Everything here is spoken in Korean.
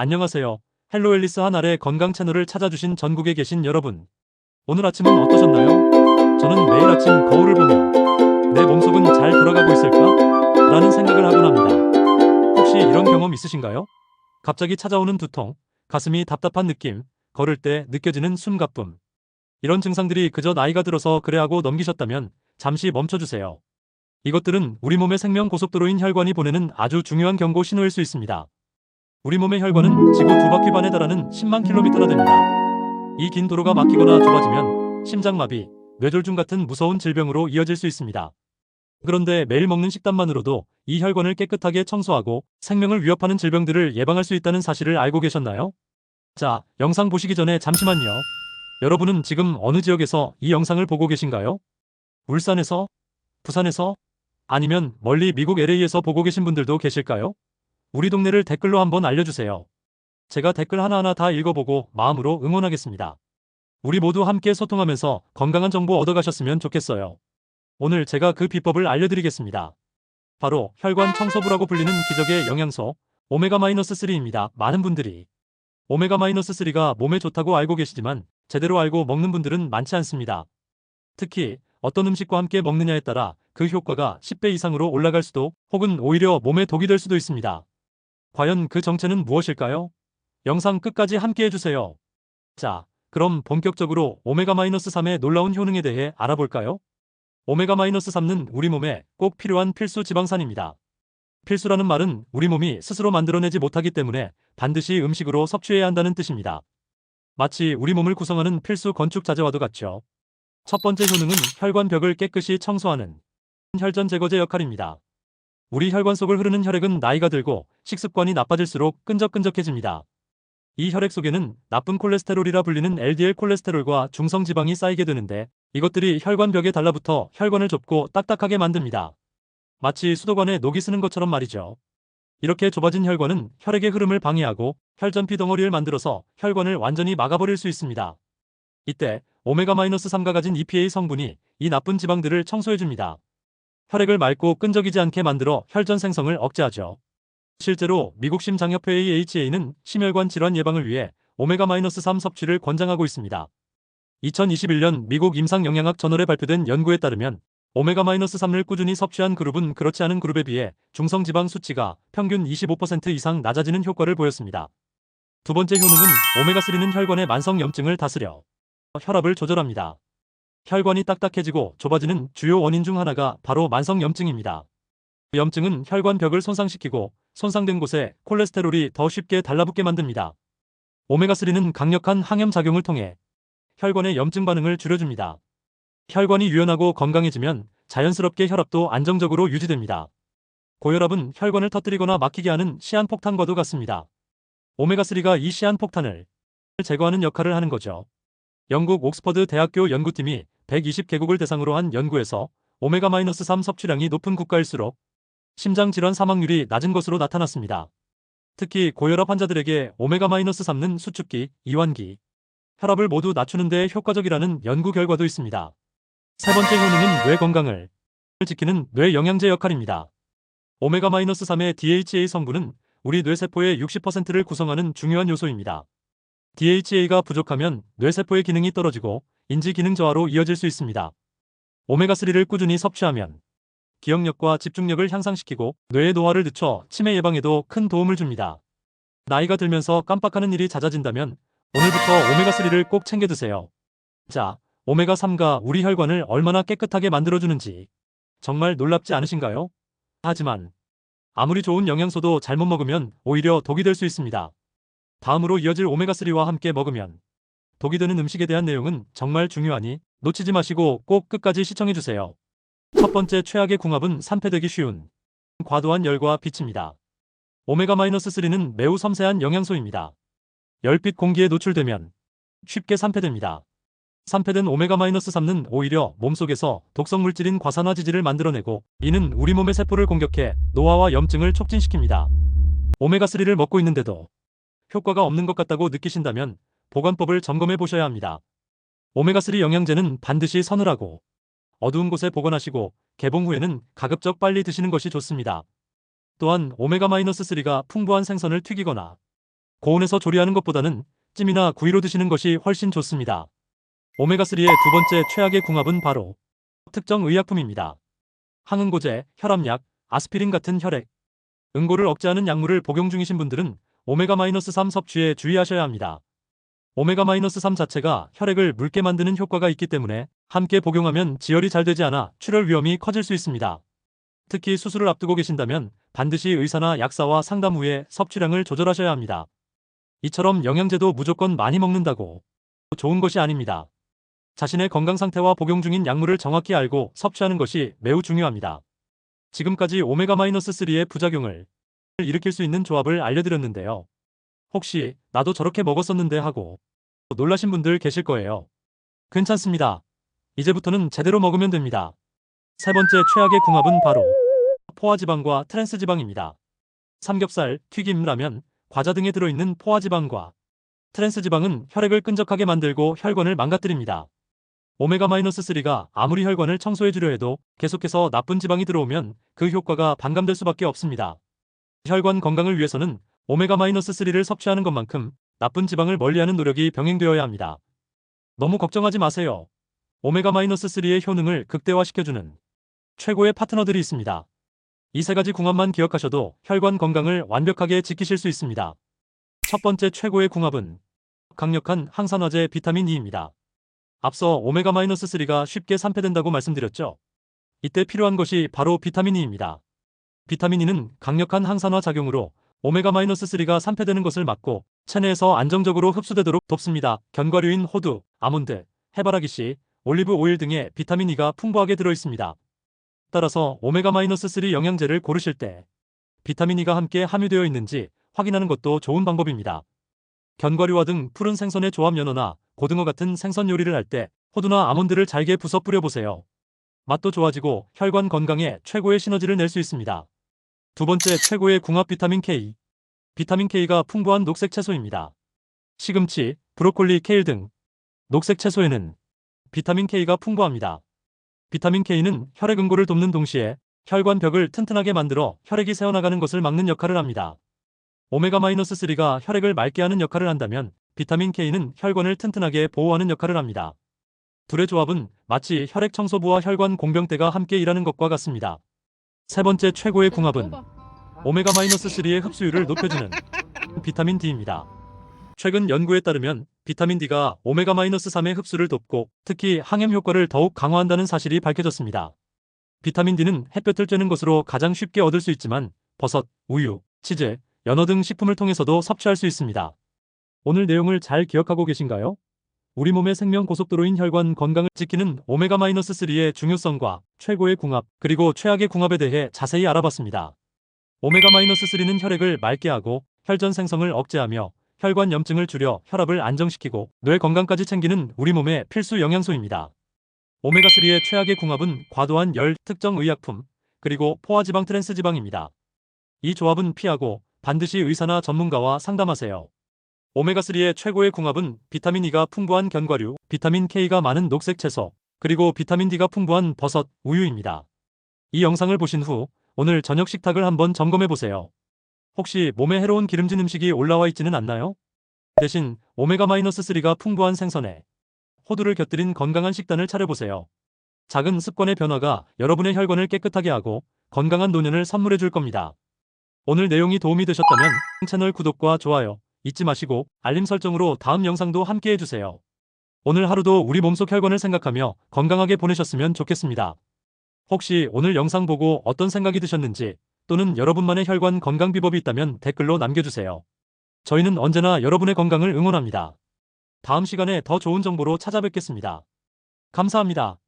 안녕하세요. 헬로 앨리스 한알의 건강 채널을 찾아주신 전국에 계신 여러분. 오늘 아침은 어떠셨나요? 저는 매일 아침 거울을 보며 내 몸속은 잘 돌아가고 있을까? 라는 생각을 하곤 합니다. 혹시 이런 경험 있으신가요? 갑자기 찾아오는 두통, 가슴이 답답한 느낌, 걸을 때 느껴지는 숨가쁨. 이런 증상들이 그저 나이가 들어서 그래 하고 넘기셨다면 잠시 멈춰주세요. 이것들은 우리 몸의 생명 고속도로인 혈관이 보내는 아주 중요한 경고 신호일 수 있습니다. 우리 몸의 혈관은 지구 두 바퀴 반에 달하는 10만 킬로미터나 됩니다. 이 긴 도로가 막히거나 좁아지면 심장마비, 뇌졸중 같은 무서운 질병으로 이어질 수 있습니다. 그런데 매일 먹는 식단만으로도 이 혈관을 깨끗하게 청소하고 생명을 위협하는 질병들을 예방할 수 있다는 사실을 알고 계셨나요? 자, 영상 보시기 전에 잠시만요. 여러분은 지금 어느 지역에서 이 영상을 보고 계신가요? 울산에서? 부산에서? 아니면 멀리 미국 LA에서 보고 계신 분들도 계실까요? 우리 동네를 댓글로 한번 알려주세요. 제가 댓글 하나하나 다 읽어보고 마음으로 응원하겠습니다. 우리 모두 함께 소통하면서 건강한 정보 얻어가셨으면 좋겠어요. 오늘 제가 그 비법을 알려드리겠습니다. 바로 혈관 청소부라고 불리는 기적의 영양소 오메가-3입니다. 많은 분들이 오메가-3가 몸에 좋다고 알고 계시지만 제대로 알고 먹는 분들은 많지 않습니다. 특히 어떤 음식과 함께 먹느냐에 따라 그 효과가 10배 이상으로 올라갈 수도 혹은 오히려 몸에 독이 될 수도 있습니다. 과연 그 정체는 무엇일까요? 영상 끝까지 함께 해주세요. 자, 그럼 본격적으로 오메가-3의 놀라운 효능에 대해 알아볼까요? 오메가-3는 우리 몸에 꼭 필요한 필수 지방산입니다. 필수라는 말은 우리 몸이 스스로 만들어내지 못하기 때문에 반드시 음식으로 섭취해야 한다는 뜻입니다. 마치 우리 몸을 구성하는 필수 건축 자재와도 같죠. 첫 번째 효능은 혈관벽을 깨끗이 청소하는 혈전 제거제 역할입니다. 우리 혈관 속을 흐르는 혈액은 나이가 들고 식습관이 나빠질수록 끈적끈적해집니다. 이 혈액 속에는 나쁜 콜레스테롤이라 불리는 LDL 콜레스테롤과 중성 지방이 쌓이게 되는데 이것들이 혈관벽에 달라붙어 혈관을 좁고 딱딱하게 만듭니다. 마치 수도관에 녹이 쓰는 것처럼 말이죠. 이렇게 좁아진 혈관은 혈액의 흐름을 방해하고 혈전피 덩어리를 만들어서 혈관을 완전히 막아버릴 수 있습니다. 이때 오메가-3가 가진 EPA 성분이 이 나쁜 지방들을 청소해줍니다. 혈액을 맑고 끈적이지 않게 만들어 혈전 생성을 억제하죠. 실제로 미국 심장협회 AHA는 심혈관 질환 예방을 위해 오메가-3 섭취를 권장하고 있습니다. 2021년 미국 임상영양학 저널에 발표된 연구에 따르면 오메가-3을 꾸준히 섭취한 그룹은 그렇지 않은 그룹에 비해 중성지방 수치가 평균 25% 이상 낮아지는 효과를 보였습니다. 두 번째 효능은 오메가3는 혈관의 만성 염증을 다스려 혈압을 조절합니다. 혈관이 딱딱해지고 좁아지는 주요 원인 중 하나가 바로 만성염증입니다. 염증은 혈관벽을 손상시키고 손상된 곳에 콜레스테롤이 더 쉽게 달라붙게 만듭니다. 오메가3는 강력한 항염작용을 통해 혈관의 염증 반응을 줄여줍니다. 혈관이 유연하고 건강해지면 자연스럽게 혈압도 안정적으로 유지됩니다. 고혈압은 혈관을 터뜨리거나 막히게 하는 시한폭탄과도 같습니다. 오메가3가 이 시한폭탄을 제거하는 역할을 하는 거죠. 영국 옥스퍼드 대학교 연구팀이 120개국을 대상으로 한 연구에서 오메가-3 섭취량이 높은 국가일수록 심장질환 사망률이 낮은 것으로 나타났습니다. 특히 고혈압 환자들에게 오메가-3는 수축기, 이완기, 혈압을 모두 낮추는 데 효과적이라는 연구 결과도 있습니다. 세 번째 효능은 뇌 건강을 지키는 뇌 영양제 역할입니다. 오메가-3의 DHA 성분은 우리 뇌세포의 60%를 구성하는 중요한 요소입니다. DHA가 부족하면 뇌세포의 기능이 떨어지고 인지 기능 저하로 이어질 수 있습니다. 오메가3를 꾸준히 섭취하면 기억력과 집중력을 향상시키고 뇌의 노화를 늦춰 치매 예방에도 큰 도움을 줍니다. 나이가 들면서 깜빡하는 일이 잦아진다면 오늘부터 오메가3를 꼭 챙겨 드세요. 자, 오메가3가 우리 혈관을 얼마나 깨끗하게 만들어주는지 정말 놀랍지 않으신가요? 하지만 아무리 좋은 영양소도 잘못 먹으면 오히려 독이 될 수 있습니다. 다음으로 이어질 오메가3와 함께 먹으면 독이 되는 음식에 대한 내용은 정말 중요하니 놓치지 마시고 꼭 끝까지 시청해주세요. 첫 번째 최악의 궁합은 산패되기 쉬운 과도한 열과 빛입니다. 오메가-3는 매우 섬세한 영양소입니다. 열빛 공기에 노출되면 쉽게 산패됩니다. 산패된 오메가-3는 오히려 몸속에서 독성 물질인 과산화지질을 만들어내고 이는 우리 몸의 세포를 공격해 노화와 염증을 촉진시킵니다. 오메가3를 먹고 있는데도 효과가 없는 것 같다고 느끼신다면 보관법을 점검해 보셔야 합니다. 오메가3 영양제는 반드시 서늘하고 어두운 곳에 보관하시고 개봉 후에는 가급적 빨리 드시는 것이 좋습니다. 또한 오메가-3가 풍부한 생선을 튀기거나 고온에서 조리하는 것보다는 찜이나 구이로 드시는 것이 훨씬 좋습니다. 오메가3의 두 번째 최악의 궁합은 바로 특정 의약품입니다. 항응고제, 혈압약, 아스피린 같은 혈액, 응고를 억제하는 약물을 복용 중이신 분들은 오메가-3 섭취에 주의하셔야 합니다. 오메가-3 자체가 혈액을 묽게 만드는 효과가 있기 때문에 함께 복용하면 지혈이 잘 되지 않아 출혈 위험이 커질 수 있습니다. 특히 수술을 앞두고 계신다면 반드시 의사나 약사와 상담 후에 섭취량을 조절하셔야 합니다. 이처럼 영양제도 무조건 많이 먹는다고 좋은 것이 아닙니다. 자신의 건강 상태와 복용 중인 약물을 정확히 알고 섭취하는 것이 매우 중요합니다. 지금까지 오메가-3의 부작용을 일으킬 수 있는 조합을 알려드렸는데요. 혹시 나도 저렇게 먹었었는데 하고 놀라신 분들 계실 거예요. 괜찮습니다. 이제부터는 제대로 먹으면 됩니다. 세 번째 최악의 궁합은 바로 포화지방과 트랜스지방입니다. 삼겹살, 튀김, 라면, 과자 등에 들어있는 포화지방과 트랜스지방은 혈액을 끈적하게 만들고 혈관을 망가뜨립니다. 오메가-3가 아무리 혈관을 청소해주려 해도 계속해서 나쁜 지방이 들어오면 그 효과가 반감될 수밖에 없습니다. 혈관 건강을 위해서는 오메가-3를 섭취하는 것만큼 나쁜 지방을 멀리하는 노력이 병행되어야 합니다. 너무 걱정하지 마세요. 오메가-3의 효능을 극대화시켜주는 최고의 파트너들이 있습니다. 이 세 가지 궁합만 기억하셔도 혈관 건강을 완벽하게 지키실 수 있습니다. 첫 번째 최고의 궁합은 강력한 항산화제 비타민 E입니다. 앞서 오메가-3가 쉽게 산패된다고 말씀드렸죠. 이때 필요한 것이 바로 비타민 E입니다. 비타민 E는 강력한 항산화 작용으로 오메가-3가 산패되는 것을 막고 체내에서 안정적으로 흡수되도록 돕습니다. 견과류인 호두, 아몬드, 해바라기 씨, 올리브 오일 등의 비타민 E가 풍부하게 들어 있습니다. 따라서 오메가-3 영양제를 고르실 때 비타민 E가 함께 함유되어 있는지 확인하는 것도 좋은 방법입니다. 견과류와 등 푸른 생선의 조합 연어나 고등어 같은 생선 요리를 할 때 호두나 아몬드를 잘게 부숴 뿌려보세요. 맛도 좋아지고 혈관 건강에 최고의 시너지를 낼 수 있습니다. 두 번째 최고의 궁합 비타민 K. 비타민 K가 풍부한 녹색 채소입니다. 시금치, 브로콜리, 케일 등 녹색 채소에는 비타민 K가 풍부합니다. 비타민 K는 혈액 응고를 돕는 동시에 혈관 벽을 튼튼하게 만들어 혈액이 새어나가는 것을 막는 역할을 합니다. 오메가-3가 혈액을 맑게 하는 역할을 한다면 비타민 K는 혈관을 튼튼하게 보호하는 역할을 합니다. 둘의 조합은 마치 혈액 청소부와 혈관 공병대가 함께 일하는 것과 같습니다. 세 번째 최고의 궁합은 오메가-3의 흡수율을 높여주는 비타민 D입니다. 최근 연구에 따르면 비타민 D가 오메가-3의 흡수를 돕고 특히 항염 효과를 더욱 강화한다는 사실이 밝혀졌습니다. 비타민 D는 햇볕을 쬐는 것으로 가장 쉽게 얻을 수 있지만 버섯, 우유, 치즈, 연어 등 식품을 통해서도 섭취할 수 있습니다. 오늘 내용을 잘 기억하고 계신가요? 우리 몸의 생명 고속도로인 혈관 건강을 지키는 오메가-3의 중요성과 최고의 궁합, 그리고 최악의 궁합에 대해 자세히 알아봤습니다. 오메가-3는 혈액을 맑게 하고 혈전 생성을 억제하며 혈관 염증을 줄여 혈압을 안정시키고 뇌 건강까지 챙기는 우리 몸의 필수 영양소입니다. 오메가3의 최악의 궁합은 과도한 열, 특정 의약품, 그리고 포화지방 트랜스지방입니다. 이 조합은 피하고 반드시 의사나 전문가와 상담하세요. 오메가3의 최고의 궁합은 비타민 E가 풍부한 견과류, 비타민 K가 많은 녹색 채소, 그리고 비타민 D가 풍부한 버섯, 우유입니다. 이 영상을 보신 후 오늘 저녁 식탁을 한번 점검해 보세요. 혹시 몸에 해로운 기름진 음식이 올라와 있지는 않나요? 대신 오메가-3가 풍부한 생선에 호두를 곁들인 건강한 식단을 차려보세요. 작은 습관의 변화가 여러분의 혈관을 깨끗하게 하고 건강한 노년을 선물해 줄 겁니다. 오늘 내용이 도움이 되셨다면 채널 구독과 좋아요 잊지 마시고 알림 설정으로 다음 영상도 함께 해주세요. 오늘 하루도 우리 몸속 혈관을 생각하며 건강하게 보내셨으면 좋겠습니다. 혹시 오늘 영상 보고 어떤 생각이 드셨는지 또는 여러분만의 혈관 건강 비법이 있다면 댓글로 남겨주세요. 저희는 언제나 여러분의 건강을 응원합니다. 다음 시간에 더 좋은 정보로 찾아뵙겠습니다. 감사합니다.